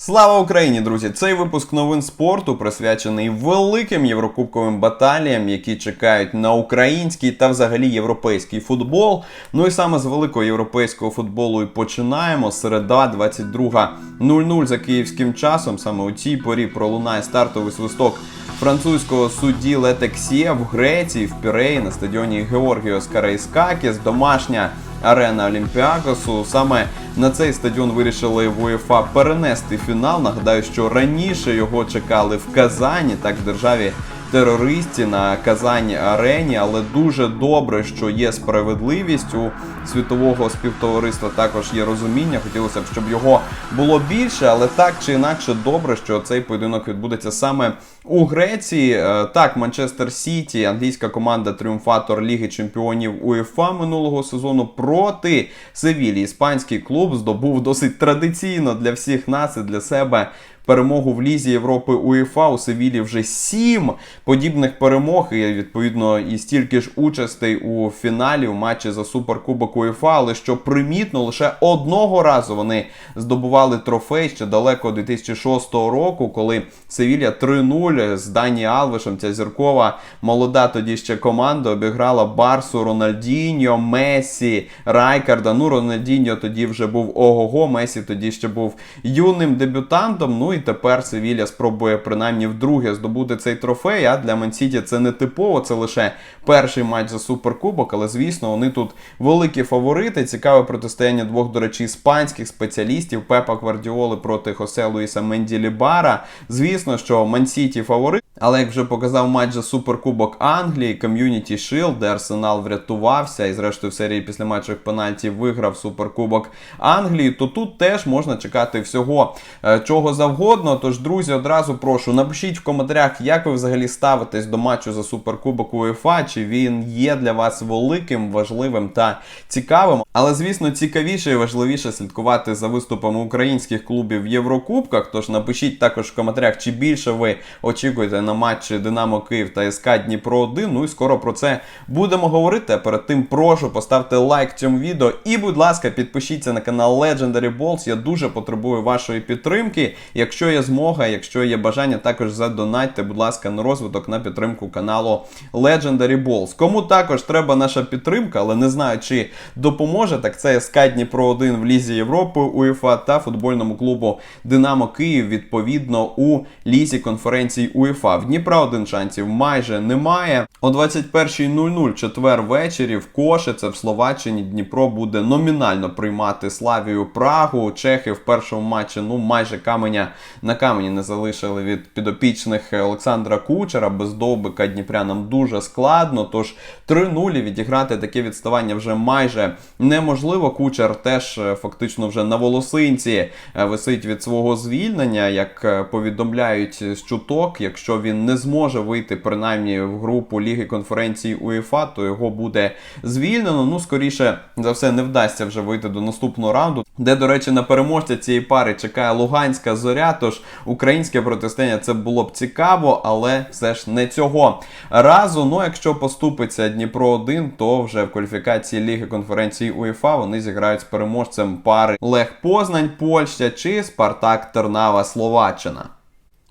Слава Україні, друзі! Цей випуск новин спорту присвячений великим єврокубковим баталіям, які чекають на український та взагалі європейський футбол. Ну і саме з великого європейського футболу і починаємо. Середа 22.00 за київським часом. Саме у цій порі пролунає стартовий свисток французького судді Летексія в Греції в Піреї на стадіоні Георгіос Карайскакіс. Домашня арена Олімпіакосу. Саме на цей стадіон вирішили в УЄФА перенести фінал. Нагадаю, що раніше його чекали в Казані, так в державі. Терористі на Казані арені, але дуже добре, що є справедливість у світового співтовариства. Також є розуміння. Хотілося б, щоб його було більше, але так чи інакше добре, що цей поєдинок відбудеться саме у Греції. Е, Так, Манчестер Сіті, англійська команда тріумфатор Ліги Чемпіонів УЄФА минулого сезону проти Севілі. Іспанський клуб здобув досить традиційно для всіх нас і для себе. Перемогу в Лізі Європи УЄФА у Севілі вже сім подібних перемог, і відповідно і стільки ж участей у фіналі у матчі за Суперкубок УЄФА. Але що примітно, лише одного разу вони здобували трофей ще далеко 2006 року, коли Севілля 3-0 з Дані Алвешем, ця зіркова молода тоді ще команда обіграла Барсу, Рональдіньо, Месі, Райкарда. Ну, Рональдіньо тоді вже був ого-го, Месі тоді ще був юним дебютантом. Ну і тепер Севілля спробує принаймні вдруге здобути цей трофей. А для Мансіті це не типово, це лише перший матч за суперкубок. Але звісно, вони тут великі фаворити. Цікаве протистояння двох, до речі, іспанських спеціалістів Пепа Квардіоли проти Хосе Луїса Менділібара. Звісно, що Мансіті фаворит. Але як вже показав матч за суперкубок Англії, Community Shield, де Арсенал врятувався і, зрештою, в серії після матчів пенальті виграв суперкубок Англії, то тут теж можна чекати всього е, чого завгодно. Тож, друзі, одразу прошу, напишіть в коментарях, як ви взагалі ставитесь до матчу за суперкубок УЄФА, чи він є для вас великим, важливим та цікавим. Але, звісно, цікавіше і важливіше слідкувати за виступами українських клубів в Єврокубках. Тож напишіть також в коментарях, чи більше ви очікуєте на матчі Динамо Київ та СК Дніпро 1. Ну і скоро про це будемо говорити. А перед тим прошу поставте лайк цьому відео. І, будь ласка, підпишіться на канал Legendary Balls. Я дуже потребую вашої підтримки. Якщо є змога, якщо є бажання, також задонатьте, будь ласка, на розвиток на підтримку каналу Legendary Balls. Кому також треба наша підтримка, але не знаю, чи допоможе, так це СК Дніпро 1 в Лізі Європи УЄФА та футбольному клубу Динамо Київ відповідно у Лізі конференції УЄФА. В Дніпра один шансів майже немає. О 21.00 четвер ввечері в Кошице в Словаччині Дніпро буде номінально приймати Славію Прагу. Чехи в першому матчі ну майже каменя на камені не залишили від підопічних Олександра Кучера. Без довбика Дніпрянам дуже складно. Тож 3-0 відіграти таке відставання вже майже неможливо. Кучер теж е, фактично вже на волосинці е, висить від свого звільнення, як е, повідомляють з чуток. Якщо він не зможе вийти принаймні в групу Ліги конференції УЄФА, то його буде звільнено. Ну, скоріше за все, не вдасться вже вийти до наступного раунду, де, до речі, на переможця цієї пари чекає Луганська зоря. Тож українське протистояння це було б цікаво, але все ж не цього разу. Ну, якщо поступиться Дніпро 1, то вже в кваліфікації Ліги конференції УЄФА вони зіграють з переможцем пари Лех Познань, Польща чи Спартак Тернава Словаччина.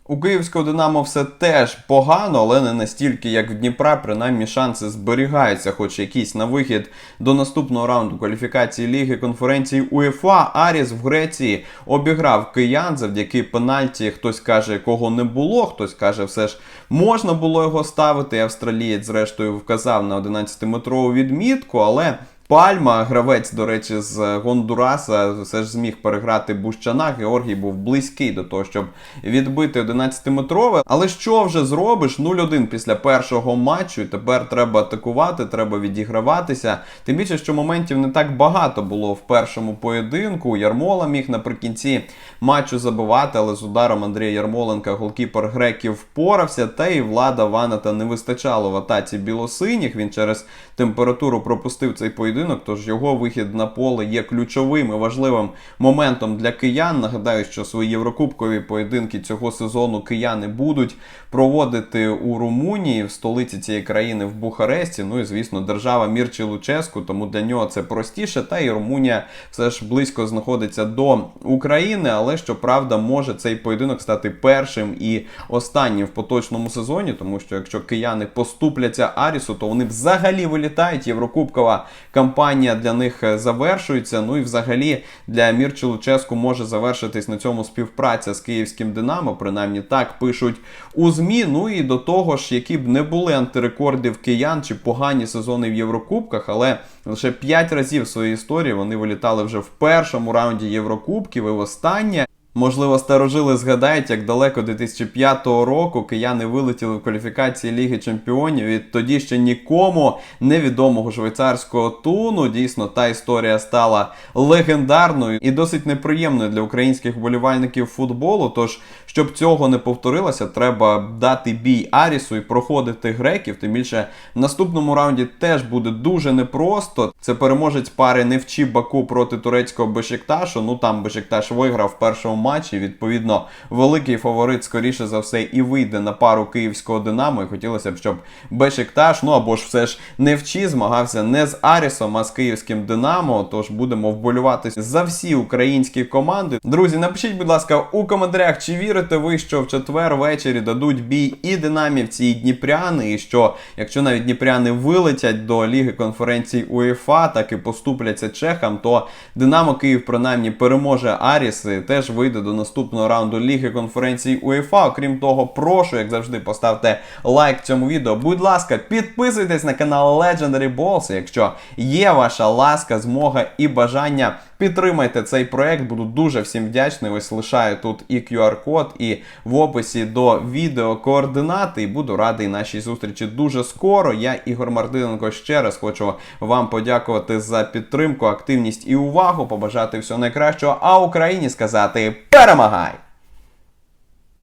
У київського Динамо все теж погано, але не настільки, як в Дніпра. Принаймні шанси зберігаються, хоч якісь на вихід до наступного раунду кваліфікації Ліги конференції УЄФА. Аріс в Греції обіграв киян завдяки пенальті. Хтось каже, кого не було, хтось каже, все ж можна було його ставити. Австралієць, зрештою, вказав на 11-метрову відмітку, але. Пальма, гравець, до речі, з Гондураса, все ж зміг переграти Бущана. Георгій був близький до того, щоб відбити 11-метрове. Але що вже зробиш? 0-1 після першого матчу. І тепер треба атакувати, треба відіграватися. Тим більше, що моментів не так багато було в першому поєдинку. Ярмола міг наприкінці матчу забивати, але з ударом Андрія Ярмоленка голкіпер греків впорався. Та і влада Ваната не вистачало в атаці білосиніх. Він через температуру пропустив цей поєдинок поєдинок, тож його вихід на поле є ключовим і важливим моментом для киян. Нагадаю, що свої єврокубкові поєдинки цього сезону кияни будуть проводити у Румунії в столиці цієї країни в Бухаресті. Ну і звісно, держава Мірчі Луческу, тому для нього це простіше. Та і Румунія все ж близько знаходиться до України, але щоправда, може цей поєдинок стати першим і останнім в поточному сезоні, тому що якщо кияни поступляться Арісу, то вони взагалі вилітають. Єврокубкова кампанія для них е, завершується. Ну і взагалі для Мірчі Луческу може завершитись на цьому співпраця з київським Динамо. Принаймні так пишуть у ЗМІ. Ну і до того ж, які б не були антирекордів киян чи погані сезони в Єврокубках, але лише 5 разів в своїй історії вони вилітали вже в першому раунді Єврокубків і востаннє. Можливо, старожили згадають, як далеко 2005 року кияни вилетіли в кваліфікації Ліги Чемпіонів і тоді ще нікому невідомого швейцарського туну. Дійсно, та історія стала легендарною і досить неприємною для українських вболівальників футболу. Тож, щоб цього не повторилося, треба дати бій Арісу і проходити греків. Тим більше в наступному раунді теж буде дуже непросто. Це переможець пари Невчі Баку проти турецького Бешикташу. Ну там Бешикташ виграв в першому матчі. Відповідно, великий фаворит, скоріше за все, і вийде на пару київського Динамо. І хотілося б, щоб Бешикташ, ну або ж все ж Невчі змагався не з Арісом, а з київським Динамо. Тож будемо вболювати за всі українські команди. Друзі, напишіть, будь ласка, у коментарях, чи вірите ви, що в четвер ввечері дадуть бій і динамівці, і дніпряни, і що якщо навіть дніпряни вилетять до Ліги конференцій УЄФА, так і поступляться чехам, то Динамо Київ принаймні переможе Аріс і теж вийде до наступного раунду Ліги конференції УЄФА. Окрім того, прошу, як завжди, поставте лайк цьому відео. Будь ласка, підписуйтесь на канал Legendary Balls, якщо є ваша ласка, змога і бажання. Підтримайте цей проект, буду дуже всім вдячний. Ось лишаю тут і QR-код, і в описі до відео координати. І буду радий нашій зустрічі дуже скоро. Я, Ігор Мартиненко, ще раз хочу вам подякувати за підтримку, активність і увагу. Побажати всього найкращого, а Україні сказати перемагай!